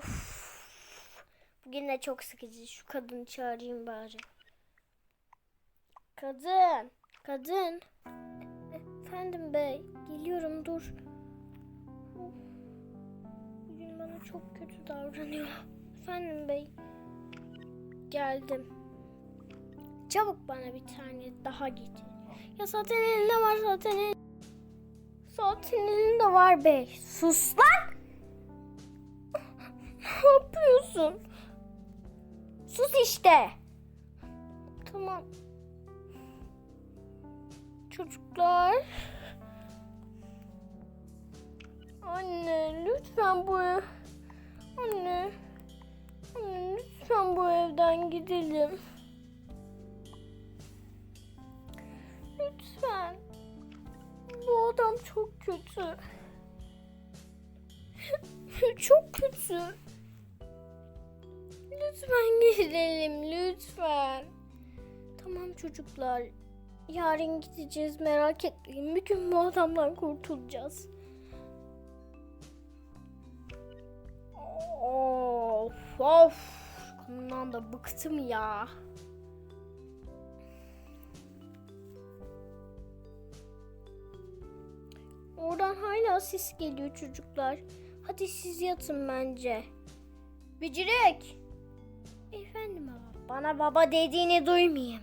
Of. Bugün de çok sıkıcı. Şu kadını çağırayım bari. Kadın. Kadın. Efendim bey. Geliyorum dur. Of. Bugün bana çok kötü davranıyor. Efendim bey. Geldim. Çabuk bana bir tane daha getir. Ya zaten elinde var zaten el... Zaten elinde var bey. Sus lan! Ne yapıyorsun? Sus işte. Tamam. Çocuklar. Anne lütfen bu ev... Anne. Anne lütfen bu evden gidelim. Lütfen. Bu adam çok kötü. çok kötü. Lütfen gidelim lütfen. Tamam çocuklar. Yarın gideceğiz merak etmeyin. Bir gün bu adamdan kurtulacağız. Of of. Bundan da bıktım ya. Oradan hala ses geliyor çocuklar. Hadi siz yatın bence. Bicirik. Efendim baba. Bana baba dediğini duymayayım.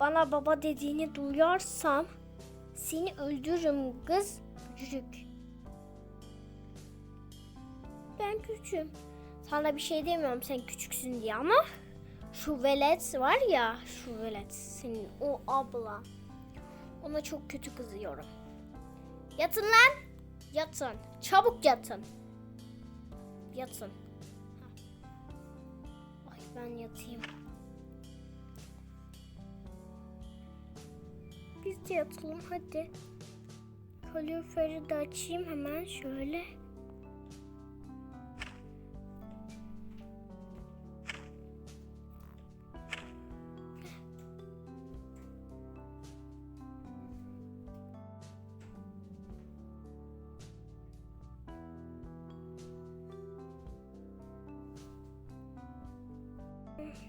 Bana baba dediğini duyarsam seni öldürürüm kız. Bicirik. Ben küçüğüm. Sana bir şey demiyorum sen küçüksün diye ama şu velet var ya şu velet senin o abla. Ona çok kötü kızıyorum. Yatın lan. Yatın. Çabuk yatın. Yatın. Ben yatayım. Biz de yatalım hadi. Kaloriferi de açayım hemen şöyle.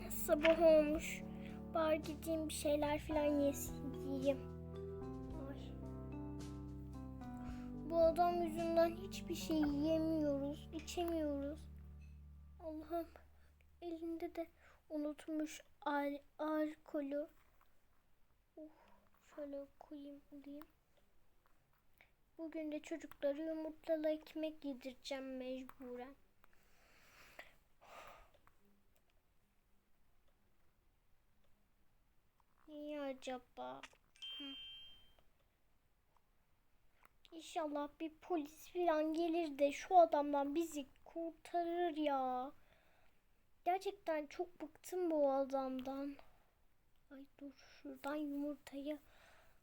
Sabah olmuş. Bari gideyim bir şeyler falan yiyeyim. Bu adam yüzünden hiçbir şey yiyemiyoruz, içemiyoruz. Allah'ım elinde de unutmuş al alkolü. Oh, şöyle koyayım alayım. Bugün de çocuklara yumurtalı ekmek yedireceğim mecburen. Acaba? Hı. İnşallah bir polis falan gelir de şu adamdan bizi kurtarır ya. Gerçekten çok bıktım bu adamdan. Ay dur şuradan yumurtayı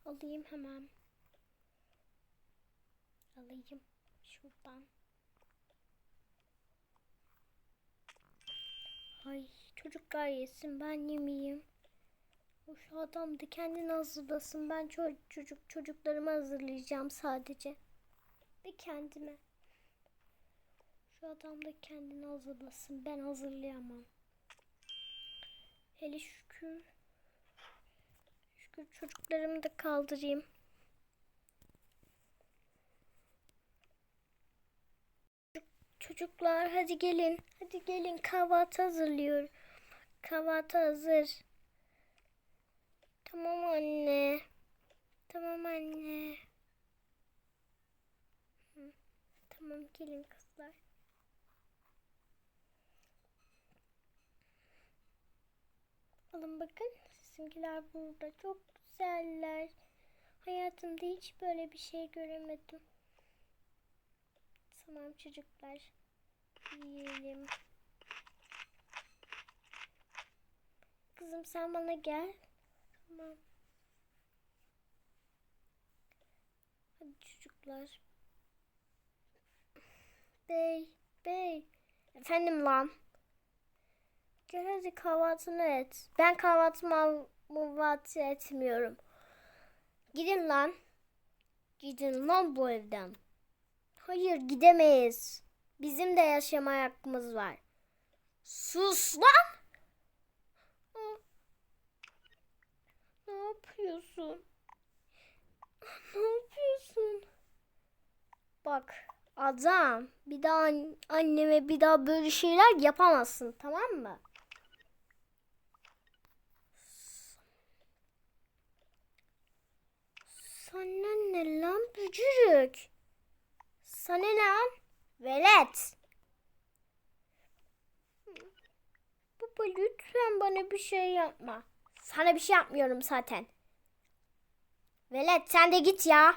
alayım hemen. Alayım şuradan. Ay çocuklar yesin ben yemeyeyim. Şu adam da kendini hazırlasın. Ben ço- çocuk çocuklarımı hazırlayacağım sadece. Ve kendime. Şu adam da kendini hazırlasın. Ben hazırlayamam. Hele şükür. Şükür çocuklarımı da kaldırayım. Çocuklar hadi gelin. Hadi gelin kahvaltı hazırlıyorum. Kahvaltı hazır. Tamam anne. Tamam anne. Tamam gelin kızlar. Alın bakın sizinkiler burada çok güzeller. Hayatımda hiç böyle bir şey göremedim. Tamam çocuklar. Yiyelim. Kızım sen bana gel. Tamam. Hadi çocuklar. Bey, bey. Efendim lan. Gel hadi kahvaltını et. Ben kahvaltımı muhvaltı etmiyorum. Gidin lan. Gidin lan bu evden. Hayır gidemeyiz. Bizim de yaşama hakkımız var. Sus lan! Hı. Ne yapıyorsun? Ne yapıyorsun? Bak adam bir daha an- anneme bir daha böyle şeyler yapamazsın tamam mı? Sana ne lan bücürük? Sana ne lan? Velet. Baba lütfen bana bir şey yapma. Sana bir şey yapmıyorum zaten. Velet sen de git ya.